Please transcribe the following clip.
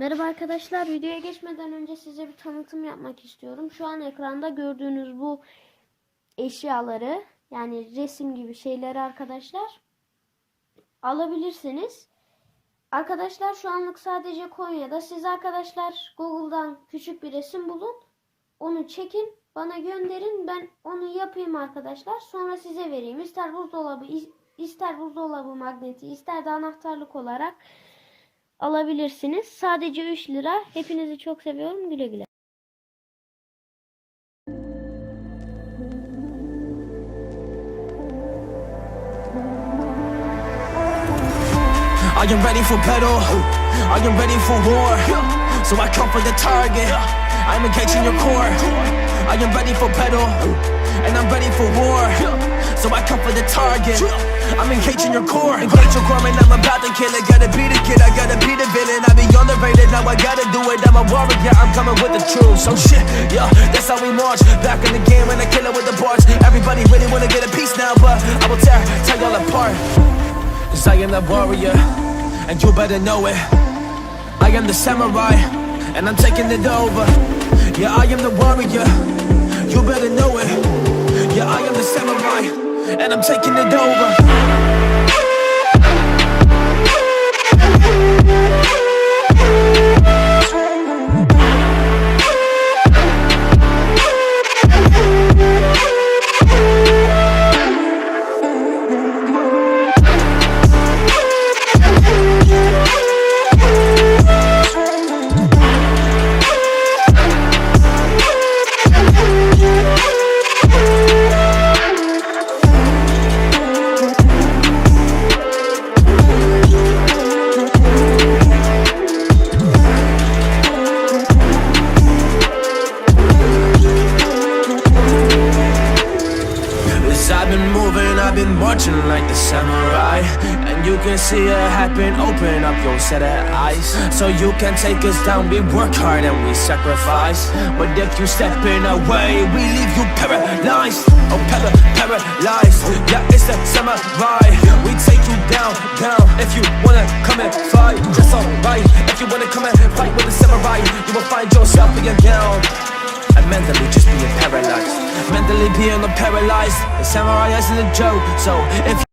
Merhaba arkadaşlar. Videoya geçmeden önce size bir tanıtım yapmak istiyorum. Şu an ekranda gördüğünüz bu eşyaları yani resim gibi şeyleri arkadaşlar alabilirsiniz. Arkadaşlar şu anlık sadece Konya'da. Siz arkadaşlar Google'dan küçük bir resim bulun. Onu çekin. Bana gönderin. Ben onu yapayım arkadaşlar. Sonra size vereyim. İster buzdolabı, ister buzdolabı magneti, ister de anahtarlık olarak alabilirsiniz. Sadece 3 lira. Hepinizi çok seviyorum. Güle güle. I am ready for battle. I am ready for war. So I come for the target. I'm engaging your core. I am ready for battle. And I'm ready for war. So I come for the target. I'm engaging your core. Engage your core, and I'm about to kill it. Gotta be the kid, I gotta be the villain. I be on the rated, now I gotta do it. I'm a warrior, I'm coming with the truth. So shit, yeah, that's how we march. Back in the game when I kill it with the bars. Everybody really wanna get a piece now, but I will tear, tear y'all apart. Cause I am the warrior, and you better know it. I am the samurai, and I'm taking it over. Yeah, I am the warrior, and I'm taking it over. Yes, I've been moving, I've been marching like the samurai. And you can see it happen, open up your set of eyes. So you can take us down, we work hard and we sacrifice. But if you step in our way, we leave you paralyzed. Oh, para, paralyzed. Yeah, it's the samurai. We take you down, down. If you wanna come and fight, that's alright. If you wanna come and fight with the samurai, you will find yourself being down. And mentally just being paralyzed Mentally being paralyzed. The samurai isn't a joke. So if